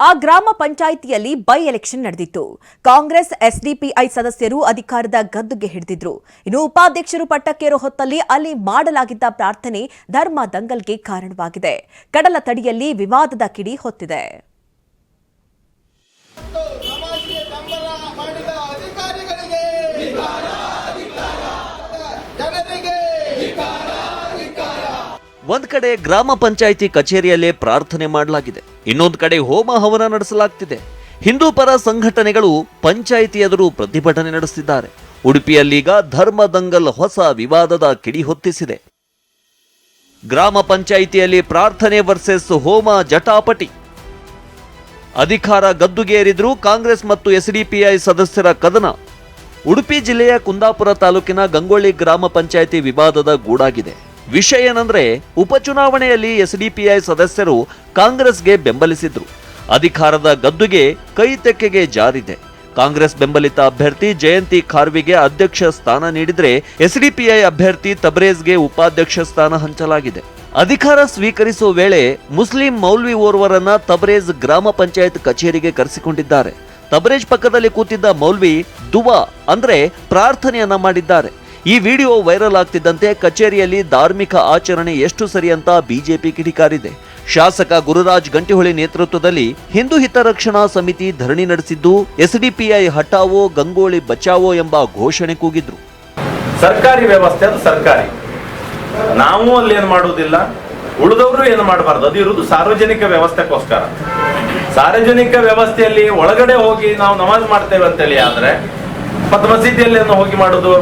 ಆ ಗ್ರಾಮ ಪಂಚಾಯಿತಿಯಲ್ಲಿ ಬೈ ಎಲೆಕ್ಷನ್ ನಡೆದಿತ್ತು. ಕಾಂಗ್ರೆಸ್, ಎಸ್ಡಿಪಿಐ ಸದಸ್ಯರು ಅಧಿಕಾರದ ಗದ್ದುಗೆ ಹಿಡಿದಿದ್ರು. ಇನ್ನು ಉಪಾಧ್ಯಕ್ಷರು ಪಟ್ಟಕ್ಕೇರೋ ಹೊತ್ತಲ್ಲಿ ಅಲ್ಲಿ ಮಾಡಲಾಗಿದ್ದ ಪ್ರಾರ್ಥನೆ ಧರ್ಮ ದಂಗಲ್ಗೆ ಕಾರಣವಾಗಿದೆ. ಕಡಲ ತಡಿಯಲ್ಲಿ ವಿವಾದದ ಕಿಡಿ ಹೊತ್ತಿದೆ. ಒಂದ್ ಕಡೆ ಗ್ರಾಮ ಪಂಚಾಯಿತಿ ಕಚೇರಿಯಲ್ಲೇ ಪ್ರಾರ್ಥನೆ ಮಾಡಲಾಗಿದೆ. ಇನ್ನೊಂದು ಕಡೆ ಹೋಮ ಹವನ ನಡೆಸಲಾಗ್ತಿದೆ. ಹಿಂದೂ ಪರ ಸಂಘಟನೆಗಳು ಪಂಚಾಯಿತಿ ಎದುರು ಪ್ರತಿಭಟನೆ ನಡೆಸಿದ್ದಾರೆ. ಉಡುಪಿಯಲ್ಲೀಗ ಧರ್ಮ ದಂಗಲ್ ಹೊಸ ವಿವಾದದ ಕಿಡಿ ಹೊತ್ತಿಸಿದೆ. ಗ್ರಾಮ ಪಂಚಾಯಿತಿಯಲ್ಲಿ ಪ್ರಾರ್ಥನೆ ವರ್ಸೆಸ್ ಹೋಮ ಜಟಾಪಟಿ. ಅಧಿಕಾರ ಗದ್ದುಗೇರಿದ್ರು ಕಾಂಗ್ರೆಸ್ ಮತ್ತು ಎಸ್ಡಿಪಿಐ ಸದಸ್ಯರ ಕದನ. ಉಡುಪಿ ಜಿಲ್ಲೆಯ ಕುಂದಾಪುರ ತಾಲೂಕಿನ ಗಂಗೊಳ್ಳಿ ಗ್ರಾಮ ಪಂಚಾಯಿತಿ ವಿವಾದದ ಗೂಡಾಗಿದೆ. ವಿಷಯ ಏನಂದ್ರೆ, ಉಪಚುನಾವಣೆಯಲ್ಲಿ ಎಸ್ಡಿಪಿಐ ಸದಸ್ಯರು ಕಾಂಗ್ರೆಸ್ಗೆ ಬೆಂಬಲಿಸಿದ್ರು. ಅಧಿಕಾರದ ಗದ್ದುಗೆ ಕೈ ತೆಕ್ಕೆಗೆ ಜಾರಿದೆ. ಕಾಂಗ್ರೆಸ್ ಬೆಂಬಲಿತ ಅಭ್ಯರ್ಥಿ ಜಯಂತಿ ಖಾರ್ವಿಗೆ ಅಧ್ಯಕ್ಷ ಸ್ಥಾನ ನೀಡಿದ್ರೆ, ಎಸ್ಡಿಪಿಐ ಅಭ್ಯರ್ಥಿ ತಬ್ರೇಜ್ಗೆ ಉಪಾಧ್ಯಕ್ಷ ಸ್ಥಾನ ಹಂಚಲಾಗಿದೆ. ಅಧಿಕಾರ ಸ್ವೀಕರಿಸುವ ವೇಳೆ ಮುಸ್ಲಿಂ ಮೌಲ್ವಿ ಓರ್ವರನ್ನ ತಬ್ರೇಜ್ ಗ್ರಾಮ ಪಂಚಾಯತ್ ಕಚೇರಿಗೆ ಕರೆಸಿಕೊಂಡಿದ್ದಾರೆ. ತಬ್ರೇಜ್ ಪಕ್ಕದಲ್ಲಿ ಕೂತಿದ್ದ ಮೌಲ್ವಿ ದುವಾ ಅಂದ್ರೆ ಪ್ರಾರ್ಥನೆಯನ್ನ ಮಾಡಿದ್ದಾರೆ. ಈ ವಿಡಿಯೋ ವೈರಲ್ ಆಗ್ತಿದ್ದಂತೆ ಕಚೇರಿಯಲ್ಲಿ ಧಾರ್ಮಿಕ ಆಚರಣೆ ಎಷ್ಟು ಸರಿ ಅಂತ ಬಿಜೆಪಿ ಕಿಡಿಕಾರಿದೆ ಶಾಸಕ ಗುರುರಾಜ್ ಗಂಟಿಹೊಳಿ ನೇತೃತ್ವದಲ್ಲಿ ಹಿಂದೂ ಹಿತರಕ್ಷಣಾ ಸಮಿತಿ ಧರಣಿ ನಡೆಸಿದ್ದು, ಎಸ್ಡಿಪಿಐ ಹಟಾವೋ ಗಂಗೋಳಿ ಬಚಾವೋ ಎಂಬ ಘೋಷಣೆ ಕೂಗಿದ್ರು. ಸರ್ಕಾರಿ ವ್ಯವಸ್ಥೆ ಅದು ಸರ್ಕಾರಿ. ನಾವು ಅಲ್ಲಿ ಏನು ಮಾಡುವುದಿಲ್ಲ. ಉಳಿದವರು ಏನು ಮಾಡಬಾರ್ದು. ಅದು ಇರುವುದು ಸಾರ್ವಜನಿಕ ವ್ಯವಸ್ಥೆಗೋಸ್ಕರ. ಸಾರ್ವಜನಿಕ ವ್ಯವಸ್ಥೆಯಲ್ಲಿ ಒಳಗಡೆ ಹೋಗಿ ನಾವು ನಮಾಜ್ ಮಾಡ್ತೇವೆ ಅಂತೇಳಿ ಆದ್ರೆ ಮತ್ತೆ ಮಸೀದಿಯಲ್ಲಿ ಹೋಗಿ ಮಾಡೋದು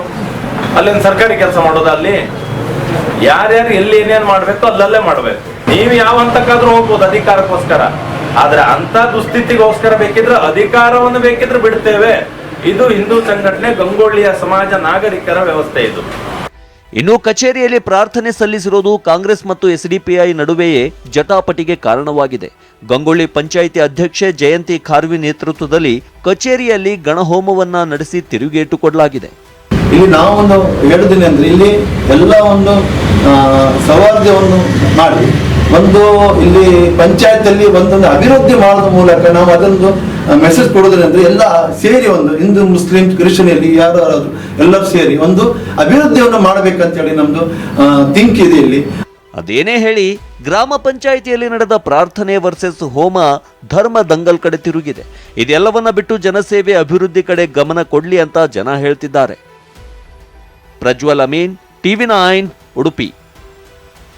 ಅಲ್ಲೇನು ಸರ್ಕಾರಿ ಕೆಲಸ ಮಾಡೋದು ಅಲ್ಲಿ. ಯಾರ್ಯಾರು ಎಲ್ಲಿ ಏನೇನು ಮಾಡ್ಬೇಕು ಅಲ್ಲಲ್ಲೇ ಮಾಡ್ಬೇಕು. ನೀವು ಯಾವ ಹಂತಕ್ಕಾದ್ರೂ ಹೋಗ್ಬೋದು ಅಧಿಕಾರಕ್ಕೋಸ್ಕರ. ಆದ್ರೆ ಅಂತ ದುಸ್ಥಿತಿಗೋಸ್ಕರ ಬೇಕಿದ್ರೆ ಅಧಿಕಾರವನ್ನು ಬೇಕಿದ್ರೆ ಬಿಡ್ತೇವೆ. ಇದು ಹಿಂದೂ ಸಂಘಟನೆ ಗಂಗೊಳ್ಳಿಯ ಸಮಾಜ ನಾಗರಿಕರ ವ್ಯವಸ್ಥೆ ಇದು. ಇನ್ನು ಕಚೇರಿಯಲ್ಲಿ ಪ್ರಾರ್ಥನೆ ಸಲ್ಲಿಸಿರೋದು ಕಾಂಗ್ರೆಸ್ ಮತ್ತು ಎಸ್ಡಿಪಿಐ ನಡುವೆಯೇ ಜಟಾಪಟಿಗೆ ಕಾರಣವಾಗಿದೆ. ಗಂಗೊಳ್ಳಿ ಪಂಚಾಯಿತಿ ಅಧ್ಯಕ್ಷೆ ಜಯಂತಿ ಖಾರ್ವಿ ನೇತೃತ್ವದಲ್ಲಿ ಕಚೇರಿಯಲ್ಲಿ ಗಣಹೋಮವನ್ನ ನಡೆಸಿ ತಿರುಗೇಟು ಕೊಡಲಾಗಿದೆ. ಇಲ್ಲಿ ನಾವೊಂದು ಹೇಳುದೇನೆ ಅಂದ್ರೆ ಇಲ್ಲಿ ಎಲ್ಲ ಒಂದು ಸೌಹಾರ್ದವನ್ನು ಮಾಡಿ. ಒಂದು ಇಲ್ಲಿ ಪಂಚಾಯತಲ್ಲಿ ಒಂದೊಂದು ಅಭಿವೃದ್ಧಿ ಮಾಡೋದ್ರ ಮೂಲಕ ನಾವು ಅದೊಂದು ಮೆಸೇಜ್ ಕೊಡೋದ್ರಂದ್ರೆ ಎಲ್ಲ ಸೇರಿ ಒಂದು ಹಿಂದೂ, ಮುಸ್ಲಿಂ ಕ್ರಿಶ್ಚಿಯನ್ ಇಲ್ಲಿ ಯಾರು ಎಲ್ಲರೂ ಸೇರಿ ಒಂದು ಅಭಿವೃದ್ಧಿಯನ್ನು ಮಾಡಬೇಕಂತ ಹೇಳಿ ನಮ್ದು ಥಿಂಕ್ ಇದೆ ಇಲ್ಲಿ. ಅದೇನೇ ಹೇಳಿ, ಗ್ರಾಮ ಪಂಚಾಯಿತಿಯಲ್ಲಿ ನಡೆದ ಪ್ರಾರ್ಥನೆ ವರ್ಸಸ್ ಹೋಮ ಧರ್ಮ ದಂಗಲ್ ಕಡೆ ತಿರುಗಿದೆ. ಇದೆಲ್ಲವನ್ನ ಬಿಟ್ಟು ಜನಸೇವೆ ಅಭಿವೃದ್ಧಿ ಕಡೆ ಗಮನ ಕೊಡ್ಲಿ ಅಂತ ಜನ ಹೇಳ್ತಿದ್ದಾರೆ. Prajwal Amin TV nine Udupi.